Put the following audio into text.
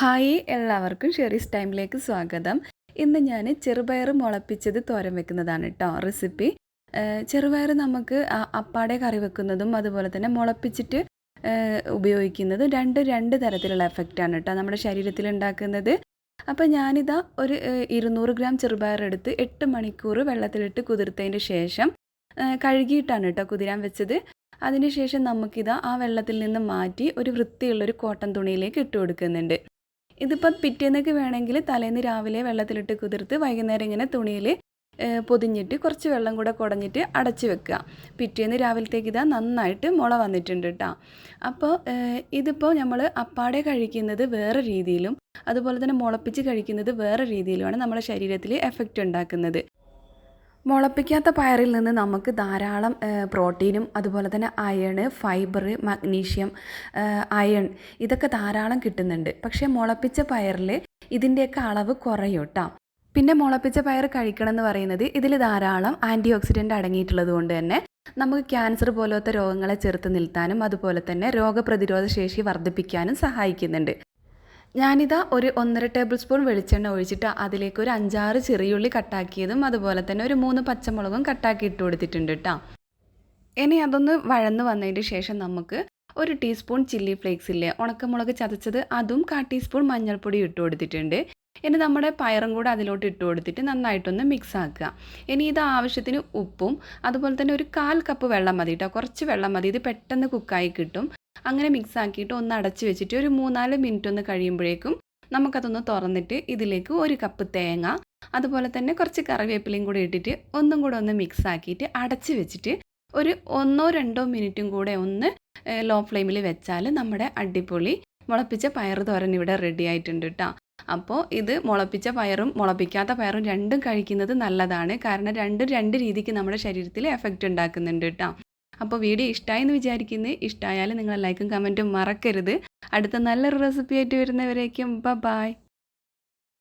Hi എല്ലാവർക്കും Sherry's ടൈമിലേക്ക് സ്വാഗതം. ഇന്ന് ഞാൻ ചെറുപയർ മുളപ്പിച്ചത് തോരൻ വെക്കുന്നതാണ് കേട്ടോ റെസിപ്പി. ചെറുപയർ നമുക്ക് അപ്പാടെ കറി വെക്കുന്നതും അതുപോലെ തന്നെ മുളപ്പിച്ചിട്ട് ഉപയോഗിക്കുന്നത് രണ്ട് രണ്ട് തരത്തിലുള്ള എഫക്റ്റാണ് കേട്ടോ നമ്മുടെ ശരീരത്തിൽ ഉണ്ടാക്കുന്നത്. അപ്പോൾ ഞാനിതാ ഒരു ഇരുന്നൂറ് ഗ്രാം ചെറുപയർ എടുത്ത് എട്ട് മണിക്കൂർ വെള്ളത്തിലിട്ട് കുതിർത്തതിന് ശേഷം കഴുകിയിട്ടാണ് കേട്ടോ കുതിരാൻ വെച്ചത്. അതിന് ശേഷം നമുക്കിതാ ആ വെള്ളത്തിൽ നിന്ന് മാറ്റി ഒരു വൃത്തിയുള്ളൊരു കോട്ടൺ തുണിയിലേക്ക് ഇട്ട് കൊടുക്കുന്നുണ്ട്. ഇതിപ്പോൾ പിറ്റേന്നൊക്കെ വേണമെങ്കിൽ തലേന്ന് രാവിലെ വെള്ളത്തിലിട്ട് കുതിർത്ത് വൈകുന്നേരം ഇങ്ങനെ തുണിയിൽ പൊതിഞ്ഞിട്ട് കുറച്ച് വെള്ളം കൂടെ കുടഞ്ഞിട്ട് അടച്ച് വെക്കുക. പിറ്റേന്ന് രാവിലത്തേക്ക് ഇതാ നന്നായിട്ട് മുള വന്നിട്ടുണ്ട് കേട്ടോ അപ്പോൾ ഇതിപ്പോൾ നമ്മൾ അപ്പാടെ കഴിക്കുന്നത് വേറെ രീതിയിലും അതുപോലെ തന്നെ മുളപ്പിച്ച് കഴിക്കുന്നത് വേറെ രീതിയിലുമാണ് നമ്മുടെ ശരീരത്തിൽ എഫക്റ്റ് ഉണ്ടാക്കുന്നത്. മുളപ്പിക്കാത്ത പയറിൽ നിന്ന് നമുക്ക് ധാരാളം പ്രോട്ടീനും അതുപോലെ തന്നെ അയൺ ഫൈബർ മഗ്നീഷ്യം അയൺ ഇതൊക്കെ ധാരാളം കിട്ടുന്നുണ്ട്. പക്ഷേ മുളപ്പിച്ച പയറിൽ ഇതിന്റെയൊക്കെ അളവ് കുറയും കേട്ടോ പിന്നെ മുളപ്പിച്ച പയർ കഴിക്കണം എന്ന് പറയുന്നത് ഇതിൽ ധാരാളം ആന്റി ഓക്സിഡന്റ് അടങ്ങിയിട്ടുള്ളത് കൊണ്ട് തന്നെ നമുക്ക് ക്യാൻസർ പോലത്തെ രോഗങ്ങളെ ചെറുത്ത് നിൽത്താനും അതുപോലെ തന്നെ രോഗപ്രതിരോധ ശേഷി വർദ്ധിപ്പിക്കാനും സഹായിക്കുന്നുണ്ട്. ഞാനിതാ ഒരു ഒന്നര ടേബിൾ സ്പൂൺ വെളിച്ചെണ്ണ ഒഴിച്ചിട്ട് അതിലേക്ക് ഒരു അഞ്ചാറ് ചെറിയുള്ളി കട്ടാക്കിയതും അതുപോലെ തന്നെ ഒരു മൂന്ന് പച്ചമുളകും കട്ടാക്കി ഇട്ട് കൊടുത്തിട്ടുണ്ട് കേട്ടോ ഇനി അതൊന്ന് വഴന്ന് വന്നതിന് ശേഷം നമുക്ക് ഒരു ടീസ്പൂൺ ചില്ലി ഫ്ലേക്സ് ഇല്ലേ? ഉണക്കമുളക് ചതച്ചത് അതും കാ ടീസ്പൂൺ മഞ്ഞൾപ്പൊടി ഇട്ട് കൊടുത്തിട്ടുണ്ട്. ഇനി നമ്മുടെ പയറും കൂടെ അതിലോട്ട് ഇട്ട് കൊടുത്തിട്ട് നന്നായിട്ടൊന്ന് മിക്സ് ആക്കുക. ഇനി ഇത് ആവശ്യത്തിന് ഉപ്പും അതുപോലെ തന്നെ ഒരു കാൽ കപ്പ് വെള്ളം മതി കേട്ടോ കുറച്ച് വെള്ളം മതി. ഇത് പെട്ടെന്ന് കുക്കായി കിട്ടും. അങ്ങനെ മിക്സ് ആക്കിയിട്ട് ഒന്ന് അടച്ചു വെച്ചിട്ട് ഒരു മൂന്നാൽ മിനിറ്റ് ഒന്ന് കഴിയുമ്പോഴേക്കും നമുക്കതൊന്ന് തുറന്നിട്ട് ഇതിലേക്ക് ഒരു കപ്പ് തേങ്ങ അതുപോലെ തന്നെ കുറച്ച് കറിവേപ്പിലയും കൂടെ ഇട്ടിട്ട് ഒന്നും കൂടെ ഒന്ന് മിക്സ് ആക്കിയിട്ട് അടച്ചു വെച്ചിട്ട് ഒരു ഒന്നോ രണ്ടോ മിനിറ്റും കൂടെ ഒന്ന് ലോ ഫ്ലെയിമിൽ വെച്ചാൽ നമ്മുടെ അടിപൊളി മുളപ്പിച്ച പയർ തോരൻ ഇവിടെ റെഡി ആയിട്ടുണ്ട് കേട്ടോ അപ്പോൾ ഇത് മുളപ്പിച്ച പയറും മുളപ്പിക്കാത്ത പയറും രണ്ടും കഴിക്കുന്നത് നല്ലതാണ്. കാരണം രണ്ടും രണ്ട് രീതിക്ക് നമ്മുടെ ശരീരത്തിൽ എഫക്റ്റ് ഉണ്ടാക്കുന്നുണ്ട് കേട്ടോ അപ്പോൾ വീഡിയോ ഇഷ്ടമായി എന്ന് വിചാരിക്കുന്നത് ഇഷ്ടമായാലും നിങ്ങൾ ലൈക്കും കമന്റും മറക്കരുത്. അടുത്ത നല്ലൊരു റെസിപ്പി ആയിട്ട് വരുന്നവരേക്കും. ബ ബായ്